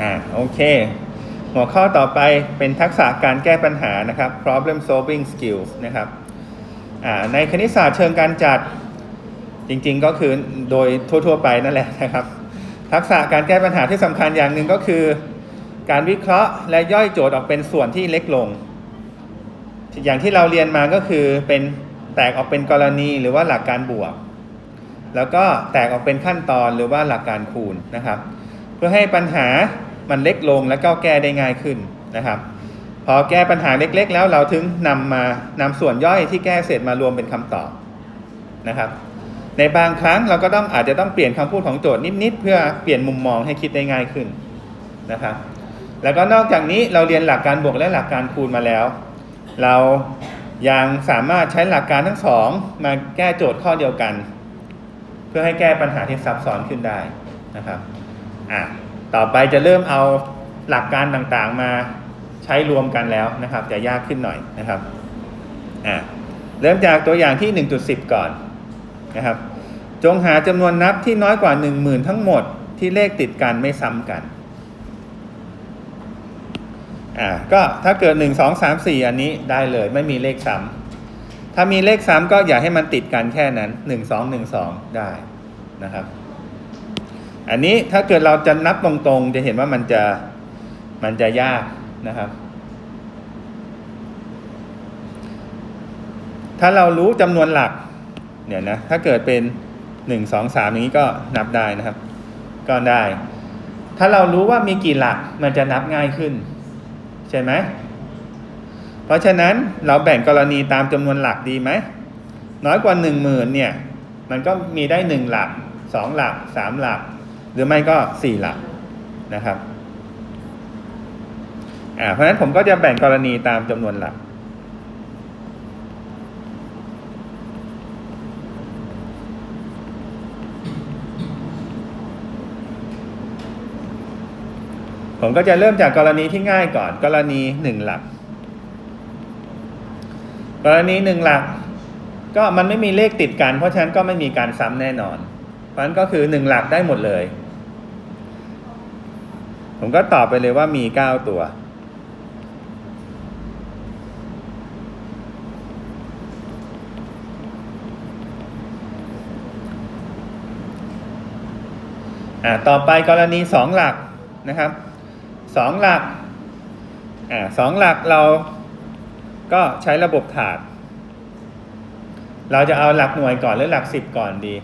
อ่าโอเค หัวข้อต่อไปเป็นทักษะการแก้ปัญหานะครับ problem solving skills นะครับอ่าในคณิตศาสตร์เชิงการจัดจริงๆก็คือโดยทั่ว ๆ ไปนั่นแหละนะครับ ทักษะการแก้ปัญหาที่สำคัญอย่างหนึ่งก็คือ การวิเคราะห์และย่อยโจทย์ออกเป็นส่วนที่เล็กลง อย่างที่เราเรียนมาก็คือเป็นแตกออกเป็นกรณีหรือว่าหลักการบวก แล้วก็แตกออกเป็นขั้นตอนหรือว่าหลักการคูณนะครับ เพื่อให้ปัญหา มันเล็กลงและก็แก้ได้ง่ายขึ้นนะครับพอแก้ปัญหาเล็ก ๆ แล้วเราถึงนำมานำส่วนย่อยที่แก้เสร็จมารวมเป็นคำตอบนะครับ ในบางครั้งเราก็ต้องอาจจะต้องเปลี่ยนคำพูดของโจทย์นิดๆเพื่อเปลี่ยนมุมมองให้คิดได้ง่ายขึ้นนะครับ แล้วก็นอกจากนี้เราเรียนหลักการบวกและหลักการคูณมาแล้ว เรายังสามารถใช้หลักการทั้งสองมาแก้โจทย์ข้อเดียวกัน เพื่อให้แก้ปัญหาที่ซับซ้อนขึ้นได้นะครับอะ ต่อไปจะเริ่มเอาหลักการต่างๆมาใช้รวมกันแล้วนะครับ จะยากขึ้นหน่อยนะครับอะเริ่มจากตัวอย่างที่ 1.10 ก่อนนะครับ จงหาจำนวนนับที่น้อยกว่า 10,000 ทั้งหมดที่เลขติดกันไม่ซ้ำกันอ่าก็ถ้าเกิด 1 2 3 4 อันนี้ได้เลยไม่มีเลขซ้ำถ้ามีเลขซ้ำก็อย่าให้มันติดกันแค่นั้น 1 2 1 2 ได้นะครับ อันนี้ถ้าเกิดเราจะนับตรงๆ จะเห็นว่ามันจะมันจะยากนะครับ ถ้าเรารู้จำนวนหลักเนี่ยนะถ้าเกิดเป็นหนึ่งสองสามอย่างนี้ก็นับได้นะครับ ก็ได้ ถ้าเรารู้ว่ามีกี่หลักมันจะนับง่ายขึ้น ใช่ไหมเพราะฉะนั้นเราแบ่งกรณีตามจำนวนหลักดีไหมน้อยกว่าหนึ่งหมื่นเนี่ย มันก็มีได้หนึ่งหลักสองหลักสามหลัก หรือไม่ก็สี่หลักนะครับอ่าเพราะฉะนั้นผมก็จะแบ่งกรณีตามจำนวนหลักผมก็จะเริ่มจากกรณีที่ง่ายก่อน กรณีหนึ่งหลัก กรณีหนึ่งหลัก ก็มันไม่มีเลขติดกัน เพราะฉะนั้นก็ไม่มีการซ้ำแน่นอน ราะนั้นก็คือหนึ่งหลักได้หมดเลย ผมก็ตอบไปเลยว่ามีเก้าตัว อ่าต่อไปกรณีสองหลักนะครับสองหลักอ่าสองหลักเราก็ใช้ระบบถาด เราจะเอาหลักหน่วยก่อนหรือหลักสิบก่อนดี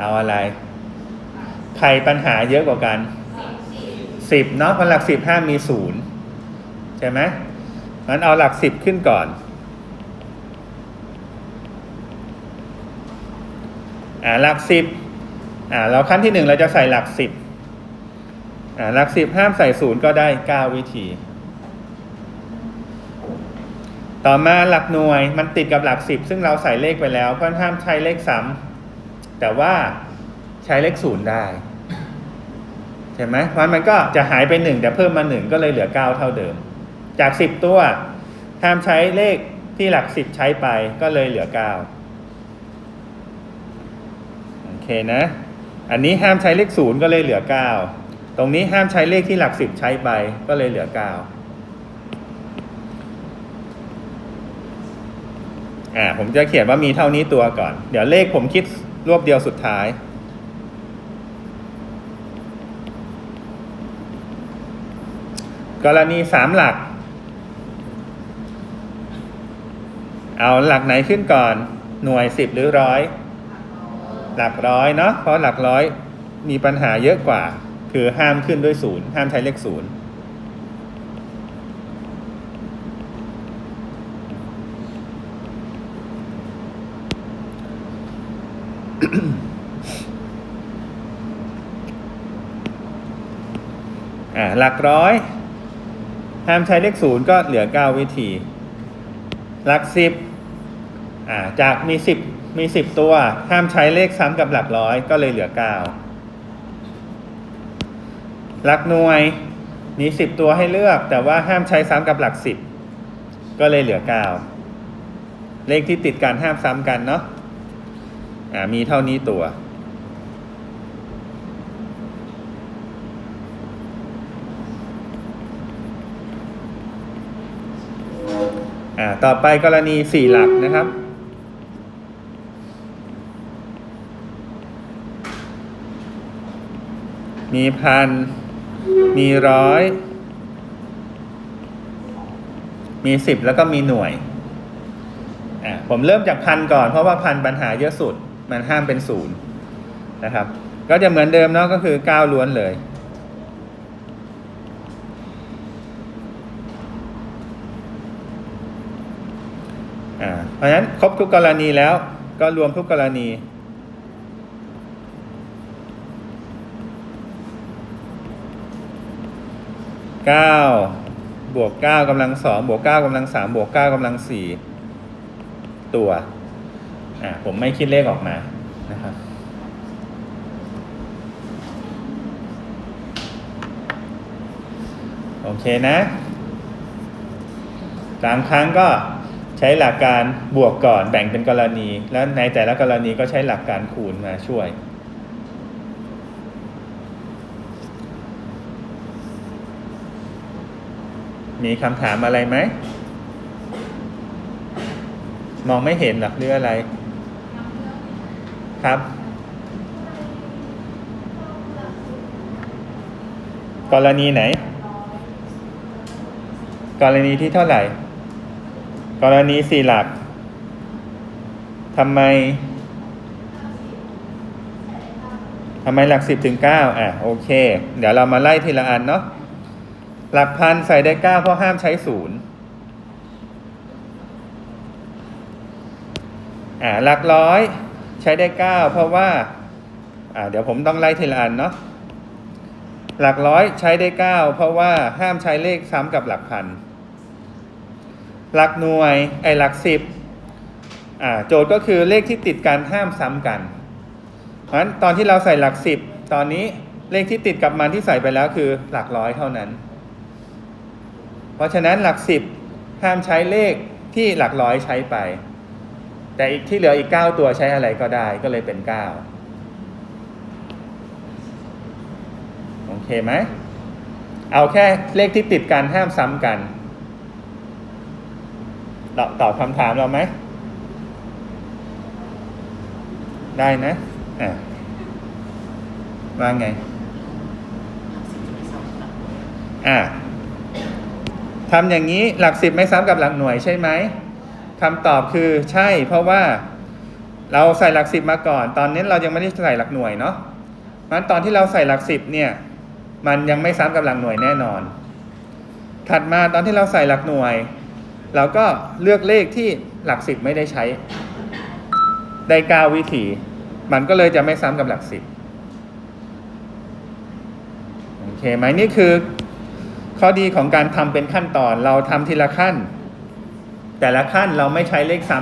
เอาอะไร ใครปัญหาเยอะกว่ากันสิบเนาะพราะหลักสิบห้ามมีศูนย์ใช่ไหมงั้นเอาหลักสิบขึ้นก่อนอ่าหลักสิบอ่าเราขั้นที่หนึ่งเราจะใส่หลักสิบอ่าหลักสิบห้ามใส่ศูนย์ก็ได้เก้าวิธี ต่อมาหลักหน่วยมันติดกับหลักสิบซึ่งเราใส่เลขไปแล้วเพราะห้ามใช้เลขซ้ำ แต่ว่าใช้เลขศูนย์ได้ใช่ไหมเพราะมันก็จะหายไปหนึ่งแต่เพิ่มมาหนึ่งก็เลยเหลือเก้าเท่าเดิม จากสิบตัวห้ามใช้เลขที่หลักสิบใช้ไปก็เลยเหลือเก้าโอเคนะ อันนี้ห้ามใช้เลขศูนย์ก็เลยเหลือเก้าตรงนี้ห้ามใช้เลขที่หลักสิบใช้ไปก็เลยเหลือเก้าอ่าผมจะเขียนว่ามีเท่านี้ตัวก่อน เดี๋ยวเลขผมคิด รวบเดียวสุดท้าย กรณีสามหลัก เอาหลักไหนขึ้นก่อน หน่วยสิบหรือร้อย หลักร้อยเนาะเพราะหลักร้อยมีปัญหาเยอะกว่า คือห้ามขึ้นด้วยศูนย์ห้ามใช้เลขศูนย์ อ่าหลักร้อยห้ามใช้เลขศูนย์ก็เหลือเก้าวิธี หลักสิบอ่าจากมีสิบมีสิบตัวห้ามใช้เลขซ้ำกับหลักร้อยก็เลยเหลือเก้าหลักหน่วยมีสิบตัวให้เลือก แต่ว่าห้ามใช้ซ้ำกับหลักสิบก็เลยเหลือเก้าเลขที่ติดกันห้ามซ้ำกันเนาะ มีเท่านี้ตัว ต่อไปกรณีสี่หลักนะครับมีพัน มีร้อย มีสิบแล้วก็มีหน่วย อะ ผมเริ่มจากพันก่อนเพราะว่าพันปัญหาเยอะสุด มันห้ามเป็นศูนย์นะครับ ก็จะเหมือนเดิมเนาะก็คือเก้าล้วนเลย เพราะฉะนั้นครบทุกกรณีแล้วก็รวมทุกกรณีเก้าบวกเก้ากำลังสองบวกเก้ากำลังสามบวกเก้ากำลังสี่ตัว อ่าผมไม่คิดเลขออกมานะครับโอเคนะบางครั้งก็ใช้หลักการบวกก่อนแบ่งเป็นกรณี แล้วในแต่ละกรณีก็ใช้หลักการคูณมาช่วยมีคำถามอะไรไหม มองไม่เห็นหรอกหรืออะไร ครับ กรณีไหน กรณีที่เท่าไหร่ กรณีสี่หลักทำไมทำไมหลักสิบถึงเก้าอะโอเค เดี๋ยวเรามาไล่ทีละอันเนาะหลักพันใส่ได้เก้าเพราะห้ามใช้ศูนย์อ่าหลักร้อย ใช้ได้เก้าเพราะว่าเดี๋ยวผมต้องไล่ทีละอันเนาะหลักร้อยใช้ได้เก้าเพราะว่าห้ามใช้เลขซ้ำกับหลักพัน หลักหน่วยไอหลักสิบอ่าโจทย์ก็คือเลขที่ติดกันห้ามซ้ำกัน เพราะฉะนั้นตอนที่เราใส่หลักสิบตอนนี้เลขที่ติดกับมันที่ใส่ไปแล้วคือหลักร้อยเท่านั้น เพราะฉะนั้นหลักสิบห้ามใช้เลขที่หลักร้อยใช้ไป แต่อีกที่เหลืออีกเก้าตัวใช้อะไรก็ได้ก็เลยเป็นเก้าโอเคไหม เอาแค่เลขที่ติดกันห้ามซ้ำกันตอบตอบคำถามเราไหม ได้นะอะว่าไง อะทำอย่างนี้หลักสิบไม่ซ้ำกับหลักหน่วยใช่ไหม คำตอบคือใช่เพราะว่าเราใส่หลักสิบมาก่อน ตอนนี้เรายังไม่ได้ใส่หลักหน่วยเนาะมันตอนที่เราใส่หลักสิบเนี่ยมันยังไม่ซ้ำกับหลักหน่วยแน่นอน ถัดมาตอนที่เราใส่หลักหน่วย เราก็เลือกเลขที่หลักสิบไม่ได้ใช้ ได้เก้าวิธีมันก็เลยจะไม่ซ้ำกับหลักสิบโอเคไหมนี่คือ ข้อดีของการทำเป็นขั้นตอนเราทำทีละขั้น แต่ละขั้นเราไม่ใช้เลขซ้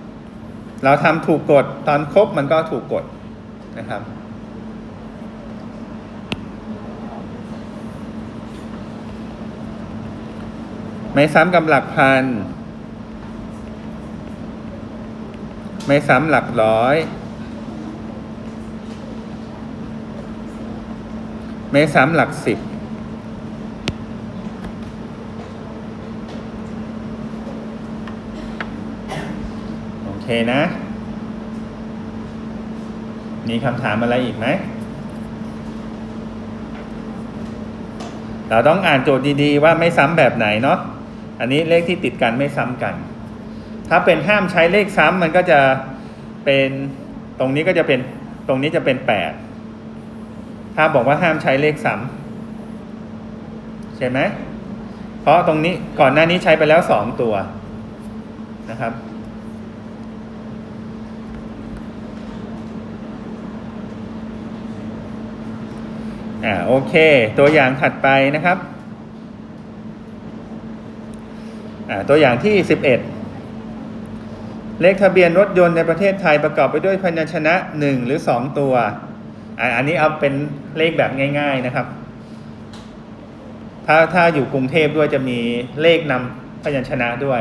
ำเราทำถูกกฎตอนครบมันก็ถูกกฎนะครับ ไม่ซ้ำกับหลักพัน ไม่ซ้ำหลักร้อย ไม่ซ้ำหลักสิบ เคนะ มีคำถามอะไรอีกไหม เราต้องอ่านโจทย์ดีๆ ว่าไม่ซ้ำแบบไหนเนาะ อันนี้เลขที่ติดกันไม่ซ้ำกัน ถ้าเป็นห้ามใช้เลขซ้ำมันก็จะเป็นตรงนี้ก็จะเป็นตรงนี้จะเป็นแปด ถ้าบอกว่าห้ามใช้เลขซ้ำใช่ไหม เพราะตรงนี้ก่อนหน้านี้ใช้ไปแล้วสองตัวนะครับ อ่าโอเค ตัวอย่างถัดไปนะครับอ่าตัวอย่างที่ 11 เลขทะเบียนรถยนต์ในประเทศไทยประกอบไปด้วยพยัญชนะ 1 หรือ 2 ตัวอ่าอันนี้เอาเป็นเลขแบบง่าย ๆนะครับ ถ้าถ้าอยู่กรุงเทพด้วยจะมีเลขนำพยัญชนะด้วย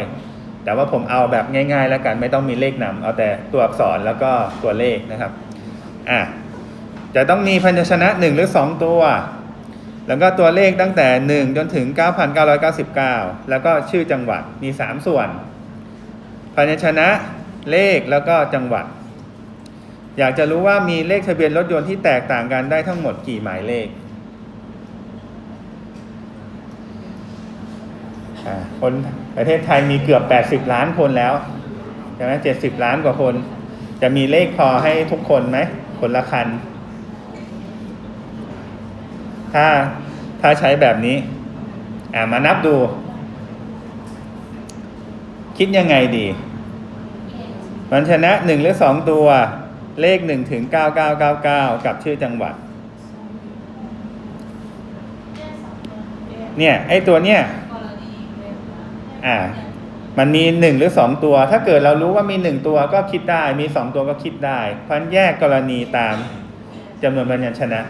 แต่ว่าผมเอาแบบง่าย ๆ แล้วกันไม่ต้องมีเลขนำเอาแต่ตัวอักษรแล้วก็ตัวเลขนะครับอะ จะต้องมีพยัญชนะหนึ่งหรือสองตัว แล้วก็ตัวเลขตั้งแต่ 1 จนถึง 9,999 แล้วก็ชื่อจังหวัดมี 3 ส่วน พยัญชนะเลขแล้วก็จังหวัด อยากจะรู้ว่ามีเลขทะเบียนรถยนต์ที่แตกต่างกันได้ทั้งหมดกี่หมายเลขคนประเทศไทยมีเกือบ 80 ล้านคนแล้วใช่ไหม70ล้านกว่าคน จะมีเลขพอให้ทุกคนไหมคนละคัน ถ้าถ้าใช้แบบนี้ อ่ามานับดู คิดยังไงดี มันชนะหนึ่งหรือสองตัว เลขหนึ่งถึงเก้าเก้าเก้าเก้ากับชื่อจังหวัด เนี่ย ไอตัวเนี่ย อ่ามันมีหนึ่งหรือสองตัว ถ้าเกิดเรารู้ว่ามีหนึ่งตัวก็คิดได้ มีสองตัวก็คิดได้ เพราะฉะนั้นแยกกรณีตามจำนวนพยัญชนะ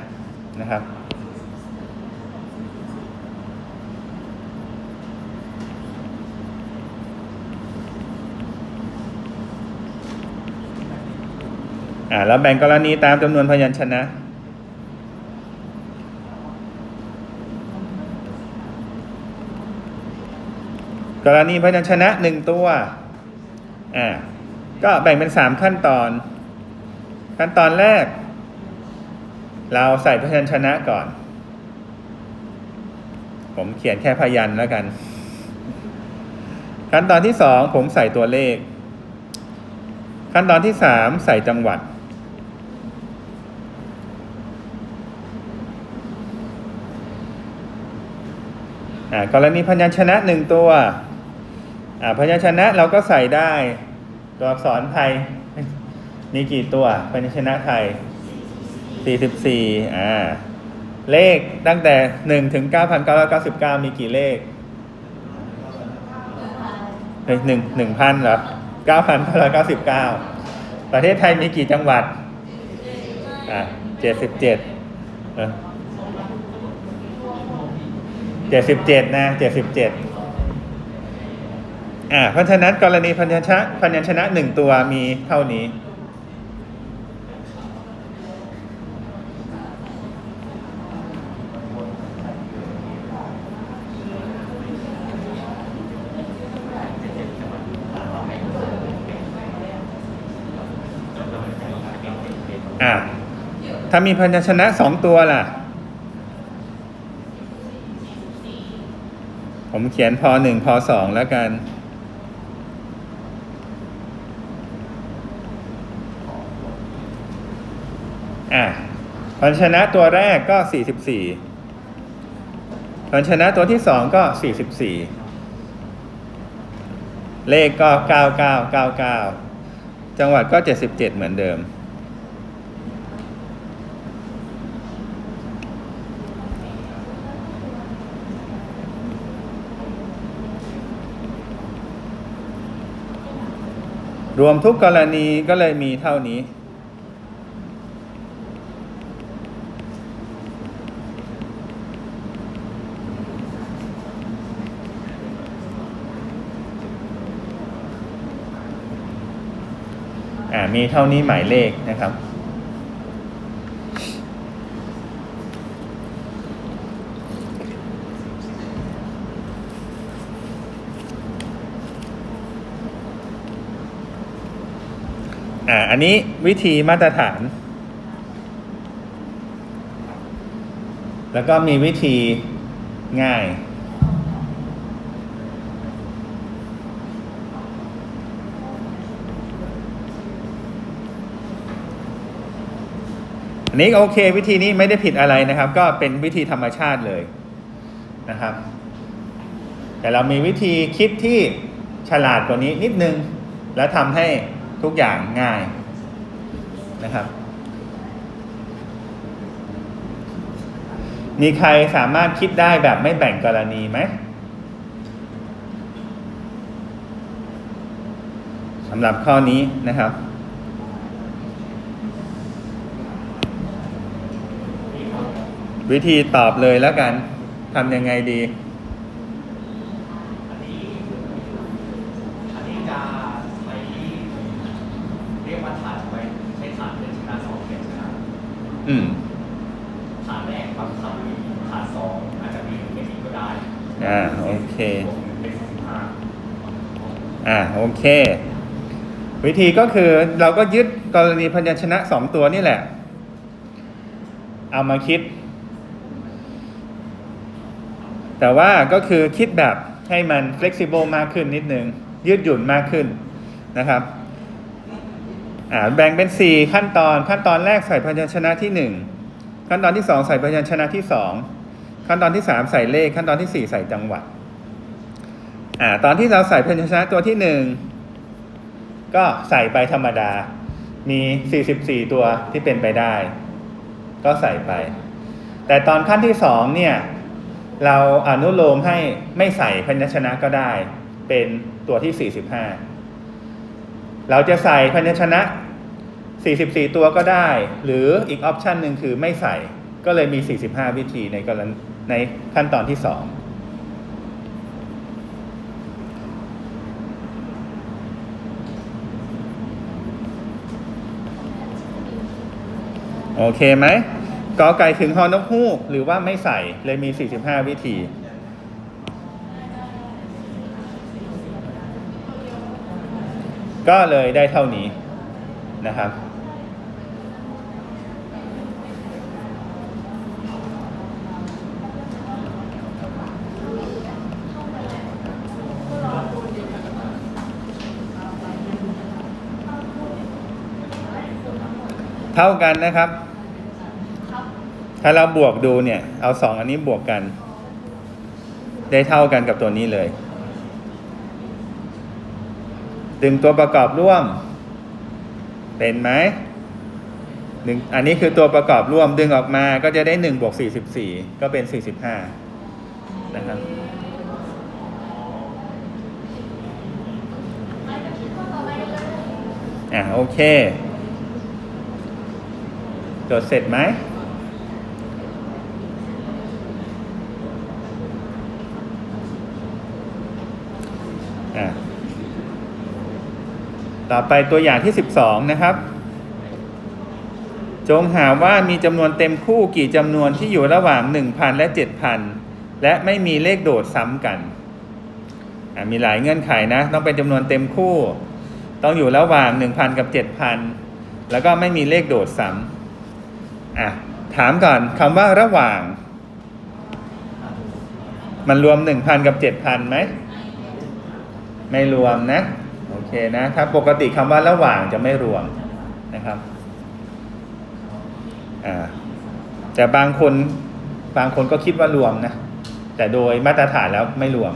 นะครับ อ่าแล้วแบ่งกรณีตามจำนวนพยัญชนะ กรณีพยัญชนะหนึ่งตัวอ่าก็แบ่งเป็นสามขั้นตอน ขั้นตอนแรก เราใส่พยัญชนะก่อน ผมเขียนแค่พยัญชนะแล้วกัน ขั้นตอนที่สองผมใส่ตัวเลข ขั้นตอนที่สามใส่จังหวัด กรณีพยัญชนะหนึ่งตัวอ่าพยัญชนะเราก็ใส่ได้ ตัวอักษรไทย มีกี่ตัวพยัญชนะไทย 44อ่าเลขตั้งแต่ 1 ถึง 9,999 มีกี่เลขเฮ้ยหนึ่งหนึ่งพันเหรอ9,999ประเทศไทยมีกี่จังหวัด อ่า77เออ77นะ77อ่าเพราะฉะนั้นกรณีพยัญชนะพยัญชนะหนึ่งตัวมีเท่านี้ อ่าถ้ามีพยัญชนะสองตัวล่ะ ผม เขียนพอหนึ่งพอสองแล้วกัน อะพยัญชนะตัวแรกก็สี่สิบสี่พยัญชนะตัวที่สองก็สี่สิบสี่เลขก็เก้าเก้าเก้าเก้าจังหวัดก็เจ็ดสิบเจ็ดเหมือนเดิม รวมทุกกรณีก็เลยมีเท่านี้อ่ามีเท่านี้หมายเลขนะครับ อ่าอันนี้วิธีมาตรฐาน แล้วก็มีวิธีง่าย อันนี้โอเค วิธีนี้ไม่ได้ผิดอะไรนะครับ ก็เป็นวิธีธรรมชาติเลยนะครับ แต่เรามีวิธีคิดที่ฉลาดกว่านี้นิดนึง แล้วทำให้ ทุกอย่างง่ายนะครับ มีใครสามารถคิดได้แบบไม่แบ่งกรณีไหมสำหรับข้อนี้นะครับวิธีตอบเลยแล้วกัน ทำยังไงดี อันนี้ อันนี้จะใช้เรียกว่าฐานไว้ใช้ฐานเป็นชนะส องเป็นชนะอืมฐานแรกคำสั่งขาดสองอาจจะมีหรือไม่มีก็ได้อ่าโอเคเป็นสิบห้าอ่าโอเค วิธีก็คือเราก็ยึดกรณีพยัญชนะสองตัวนี่แหละ เอามาคิด แต่ว่าก็คือคิดแบบให้มัน flexible มากขึ้นนิดนึง ยืดหยุ่นมากขึ้นนะครับ อ่าแบ่งเป็น 4 ขั้นตอนขั้นตอนแรกใส่พยัญชนะที่ 1 ขั้นตอนที่ 2 ใส่พยัญชนะที่ 2 ขั้นตอนที่ 3 ใส่เลข ขั้นตอนที่ 4 ใส่จังหวัดอ่าตอนที่เราใส่พยัญชนะตัวที่หนึ่งก็ใส่ไปธรรมดา มี 44 ตัวที่เป็นไปได้ ก็ใส่ไป แต่ตอนขั้นที่สองเนี่ยเราอนุโลมให้ไม่ใส่พยัญชนะก็ได้ เป็นตัวที่ 45 เราจะใส่พยัญชนะ 44 ตัวก็ได้ หรืออีกออปชันหนึ่งคือไม่ใส่ก็เลยมี 45 วิธีในกรณในขั้นตอนที่สองโอเคไหมกอไก่ถึงฮอนกฮูกหรือว่าไม่ใส่เลยมี 45 วิธี ก็เลยได้เท่านี้นะครับ เท่ากันนะครับ ถ้าเราบวกดูเนี่ย เอาสองอันนี้บวกกัน ได้เท่ากันกับตัวนี้เลย ดึงตัวประกอบร่วม เป็นไหมหนึ่งอันนี้คือตัวประกอบร่วมดึงออกมาก็จะได้หนึ่งบวกสี่สิบสี่ก็เป็นสี่สิบห้านะครับอะโอเคจดเสร็จไหม ต่อไปตัวอย่างที่ 12 นะครับ จงหาว่ามีจำนวนเต็มคู่กี่จำนวนที่อยู่ระหว่าง 1,000 และ 7,000 และไม่มีเลขโดดซ้ำกันมีหลายเงื่อนไขนะ ต้องเป็นจำนวนเต็มคู่ ต้องอยู่ระหว่าง 1,000 กับ 7,000 แล้วก็ไม่มีเลขโดดซ้ำอะถามก่อนคำว่าระหว่าง มันรวม 1,000 กับ 7,000ไหม ไม่รวมนะ เคนะ ถ้าปกติคำว่าระหว่างจะไม่รวมนะครับอ่าแต่บางคนบางคนก็คิดว่ารวมนะ แต่โดยมาตรฐานแล้วไม่รวม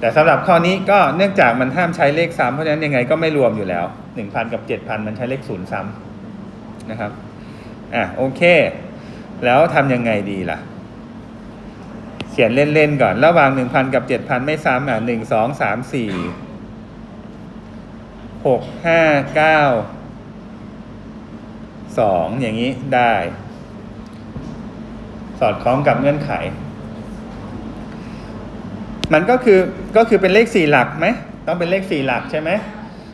แต่สำหรับข้อนี้ก็เนื่องจากมันห้ามใช้เลขซ้ำเพราะฉะนั้นยังไงก็ไม่รวมอยู่แล้วหนึ่งพันกับเจ็ดพันมันใช้เลขศูนย์ซ้ำนะครับอะโอเค แล้วทำยังไงดีล่ะ เขียนเล่น ๆ ก่อน ระหว่างหนึ่งพันกับเจ็ดพันไม่ซ้ำอะหนึ่งสองสามสี่ หกห้าเก้าสองอย่างนี้ได้ สอดคล้องกับเงื่อนไข มันก็คือก็คือเป็นเลขสี่หลักไหมต้องเป็นเลขสี่หลักใช่ไหม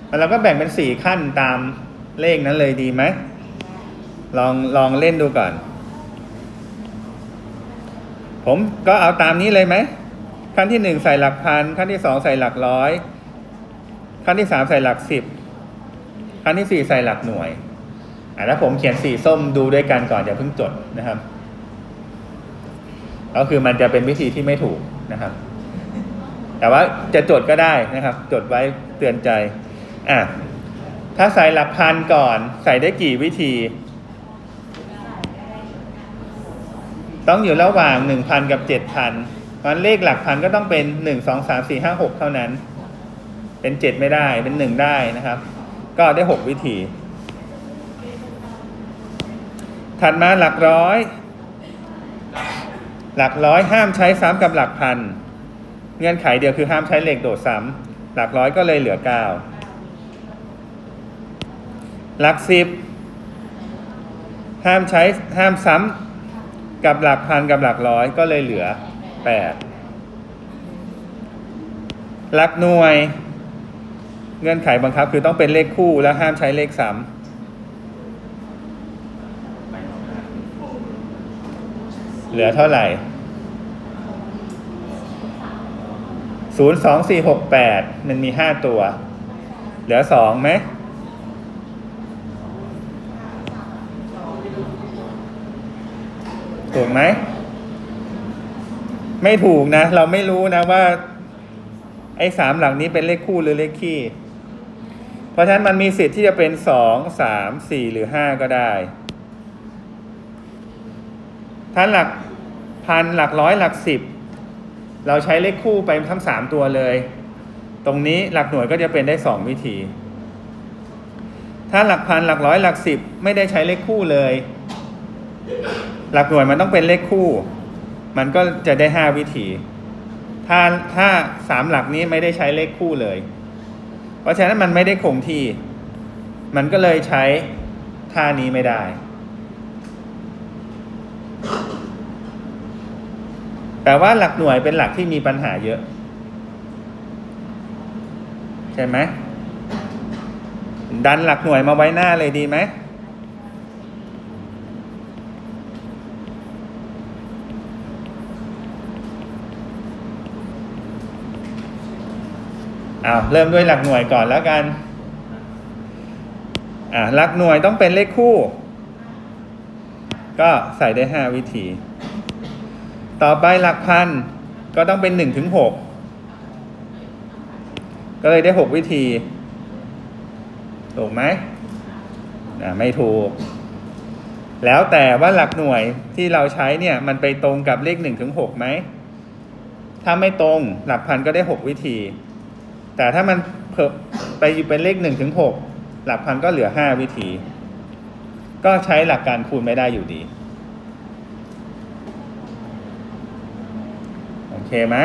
มันเราก็แบ่งเป็นสี่ขั้นตามเลขนั้นเลยดีไหมลองลองเล่นดูก่อน ผมก็เอาตามนี้เลยไหมขั้นที่หนึ่งใส่หลักพันขั้นที่สองใส่หลักร้อย ขั้นที่สามใส่หลักสิบขั้นที่สี่ใส่หลักหน่วยอะแล้วผมเขียนสีส้มดูด้วยกันก่อนอย่าเพิ่งจดนะครับก็คือมันจะเป็นวิธีที่ไม่ถูกนะครับ แต่ว่าจะจดก็ได้นะครับ จดไว้เตือนใจอะถ้าใส่หลักพันก่อนใส่ได้กี่วิธี ต้องอยู่ระหว่างหนึ่งพันกับเจ็ดพันเพราะเลขหลักพันก็ต้องเป็นหนึ่งสองสามสี่ห้าหกเท่านั้น เป็นเจ็ดไม่ได้เป็นหนึ่งได้นะครับ ก็ได้หกวิธี ถัดมาหลักร้อย หลักร้อยห้ามใช้ซ้ำกับหลักพัน เงื่อนไขเดียวคือห้ามใช้เลขโดดซ้ำหลักร้อยก็เลยเหลือเก้าหลักสิบห้ามใช้ห้ามซ้ำกับหลักพันกับหลักร้อยก็เลยเหลือแปดหลักหน่วย เงื่อนไขบังคับคือต้องเป็นเลขคู่และห้ามใช้เลขซ้ำเหลือเท่าไหร่ศูนย์สองสี่หกแปดมันมีห้าตัว เหลือสองไหม ถูกไหม ไม่ถูกนะ เราไม่รู้นะว่า ไอ้สามหลักนี้เป็นเลขคู่หรือเลขคี่ เพราะฉะนั้นมันมีสิทธิ์ที่จะเป็นสองสามสี่หรือห้าก็ได้ถ้าหลักพันหลักร้อยหลักสิบเราใช้เลขคู่ไปทั้งสามตัวเลย ตรงนี้หลักหน่วยก็จะเป็นได้สองวิธี ถ้าหลักพันหลักร้อยหลักสิบไม่ได้ใช้เลขคู่เลย หลักหน่วยมันต้องเป็นเลขคู่ มันก็จะได้ห้าวิธี ถ้าถ้าสามหลักนี้ไม่ได้ใช้เลขคู่เลย เพราะฉะนั้นมันไม่ได้คงที่ มันก็เลยใช้ท่านี้ไม่ได้ แต่ว่าหลักหน่วยเป็นหลักที่มีปัญหาเยอะ ใช่ไหมดันหลักหน่วยมาไว้หน้าเลยดีไหม อ้าวเริ่มด้วยหลักหน่วยก่อนแล้วกันอ่าหลักหน่วยต้องเป็นเลขคู่ ก็ใส่ได้ห้าวิธี ต่อไปหลักพันก็ต้องเป็นหนึ่งถึงหกก็เลยได้หกวิธีถูกไหมอ่าไม่ถูก แล้วแต่ว่าหลักหน่วยที่เราใช้เนี่ยมันไปตรงกับเลขหนึ่งถึงหกไหมถ้าไม่ตรงหลักพันก็ได้หกวิธี แต่ถ้ามันเพิ่มไปอยู่เป็นเลขหนึ่งถึงหกหลักพันก็เหลือห้าวิธี ก็ใช้หลักการคูณไม่ได้อยู่ดี โอเคไหม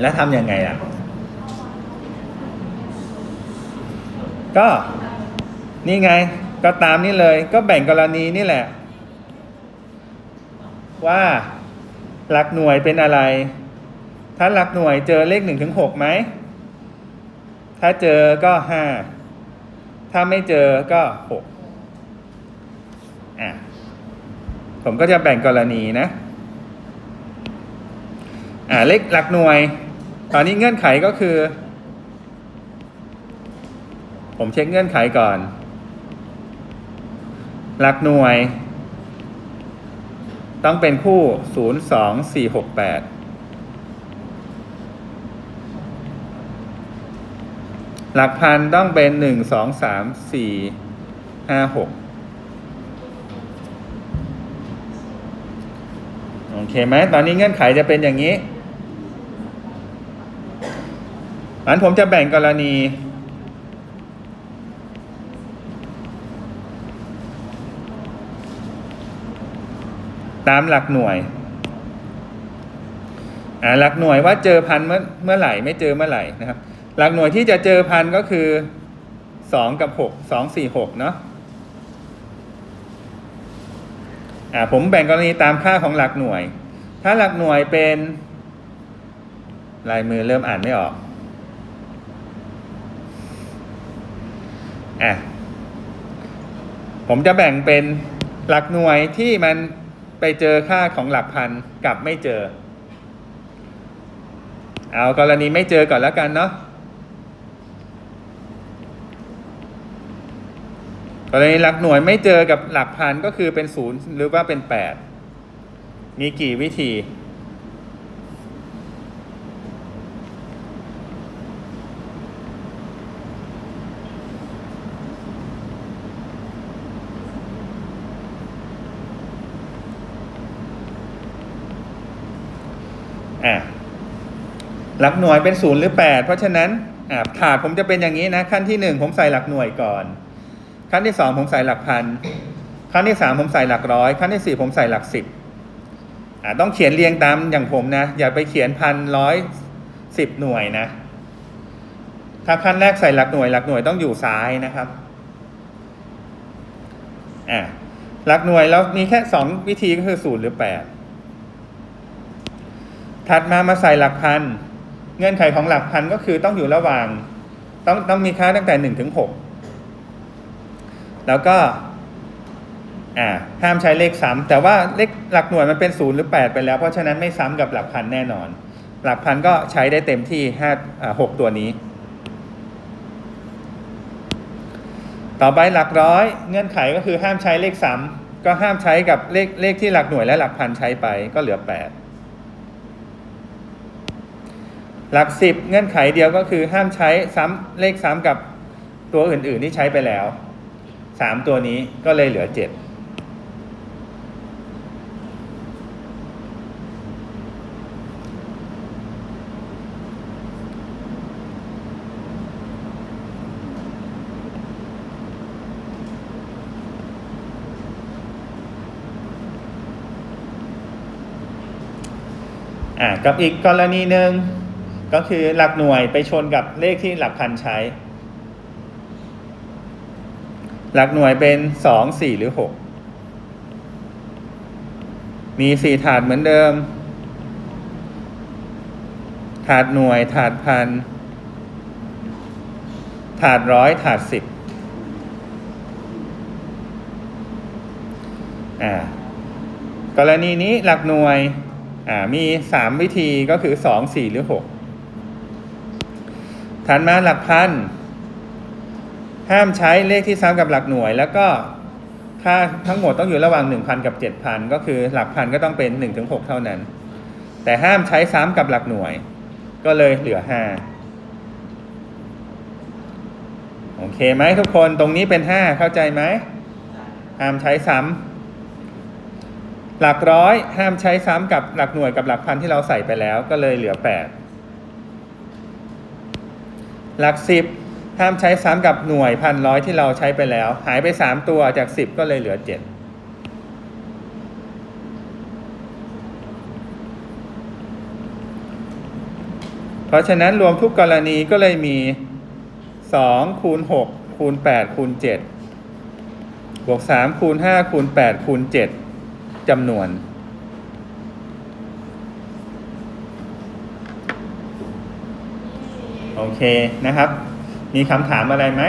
แล้วทำยังไงอะ ก็นี่ไงก็ตามนี่เลยก็แบ่งกรณีนี่แหละ ว่าหลักหน่วยเป็นอะไร ถ้าหลักหน่วยเจอเลขหนึ่งถึงหกไหม ถ้าเจอก็ห้า ถ้าไม่เจอก็หกอะ ผมก็จะแบ่งกรณีนะ อ่าเลขหลักหน่วย ตอนนี้เงื่อนไขก็คือ ผมเช็คเงื่อนไขก่อน หลักหน่วย ต้องเป็นคู่ศูนย์สองสี่หกแปด หลักพันต้องเป็นหนึ่งสองสามสี่ห้าหกโอเคไหมตอนนี้เงื่อนไขจะเป็นอย่างนี้อันผมจะแบ่งกรณี ตามหลักหน่วยอ่าหลักหน่วยว่าเจอพันเมื่อเมื่อไหร่ไม่เจอเมื่อไหร่นะครับ หลักหน่วยที่จะเจอพันก็คือสองกับหกสองสี่หกเนาะอ่าผมแบ่งกรณีตามค่าของหลักหน่วย ถ้าหลักหน่วยเป็นลายมือเริ่มอ่านไม่ออกอะผมจะแบ่งเป็นหลักหน่วยที่มันไปเจอค่าของหลักพันกับไม่เจอ เอากรณีไม่เจอก่อนแล้วกันเนาะ กรณีหลักหน่วยไม่เจอกับหลักพันก็คือเป็นศูนย์หรือว่าเป็นแปดมีกี่วิธี อะหลักหน่วยเป็นศูนย์หรือแปดเพราะฉะนั้นอ่าถาดผมจะเป็นอย่างนี้นะ ขั้นที่หนึ่งผมใส่หลักหน่วยก่อน ขั้นที่สองผมใส่หลักพันขั้นที่สามผมใส่หลักร้อยขั้นที่สี่ผมใส่หลักสิบอ่าต้องเขียนเรียงตามอย่างผมนะ อย่าไปเขียนพันร้อยสิบหน่วยนะ ถ้าขั้นแรกใส่หลักหน่วย หลักหน่วยต้องอยู่ซ้ายนะครับ อ่าหลักหน่วยแล้วมีแค่สองวิธีก็คือศูนย์หรือแปดถัดมามาใส่หลักพัน เงื่อนไขของหลักพันก็คือต้องอยู่ระหว่าง ต้องต้องมีค่าตั้งแต่หนึ่งถึงหก แล้วก็อ่าห้ามใช้เลขซ้ำแต่ว่าเลขหลักหน่วยมันเป็นศูนย์หรือแปดไปแล้ว เพราะฉะนั้นไม่ซ้ำกับหลักพันแน่นอน หลักพันก็ใช้ได้เต็มที่ห้าหกตัวนี้ ต่อไปหลักร้อยเงื่อนไขก็คือห้ามใช้เลขซ้ำก็ห้ามใช้กับเลขเลขที่หลักหน่วยและหลักพันใช้ไปก็เหลือแปดหลักสิบเงื่อนไขเดียวก็คือห้ามใช้ซ้ำเลขซ้ำกับตัวอื่น ๆ ที่ใช้ไปแล้ว สามตัวนี้ก็เลยเหลือเจ็ดอ่ากับอีกกรณีหนึ่งก็คือหลักหน่วยไปชนกับเลขที่หลักพันใช้ หลักหน่วยเป็นสองสี่หรือหกมีสี่ถาดเหมือนเดิม ถาดหน่วยถาดพัน ถาดร้อยถาดสิบอ่ากรณีนี้หลักหน่วยอ่ามีสามวิธีก็คือสองสี่หรือหกถัดมาหลักพัน ห้ามใช้เลขที่ซ้ำกับหลักหน่วย แล้วก็ค่าทั้งหมดต้องอยู่ระหว่าง 1,000 กับ 7,000 ก็คือหลักพันก็ต้องเป็น 1-6 เท่านั้น แต่ห้ามใช้ซ้ำกับหลักหน่วย ก็เลยเหลือ 5 โอเคไหมทุกคนตรงนี้เป็น 5 เข้าใจไหมห้ามใช้ซ้ำหลักร้อยห้ามใช้ซ้ำกับหลักหน่วยกับหลักพันที่เราใส่ไปแล้วก็เลยเหลือ 8 หลักสิบ ห้ามใช้ซ้ำกับหน่วยพันร้อยที่เราใช้ไปแล้ว หายไปสามตัวจากสิบก็เลยเหลือเจ็ดเพราะฉะนั้นรวมทุกกรณีก็เลยมีสองคูณหกคูณแปดคูณเจ็ดบวกสามคูณห้าคูณแปดคูณเจ็ดจำนวนโอเคนะครับ มีคำถามอะไรไหม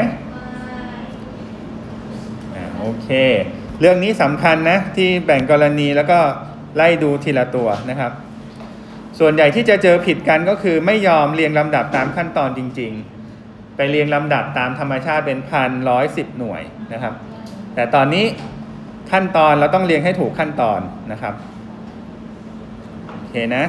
อ่าโอเค เรื่องนี้สำคัญนะที่แบ่งกรณีแล้วก็ไล่ดูทีละตัวนะครับ ส่วนใหญ่ที่จะเจอผิดกันก็คือไม่ยอมเรียงลำดับตามขั้นตอนจริง ๆ ไปเรียงลำดับตามธรรมชาติเป็นพันร้อยสิบหน่วยนะครับ แต่ตอนนี้ขั้นตอนเราต้องเรียงให้ถูกขั้นตอนนะครับ โอเคนะ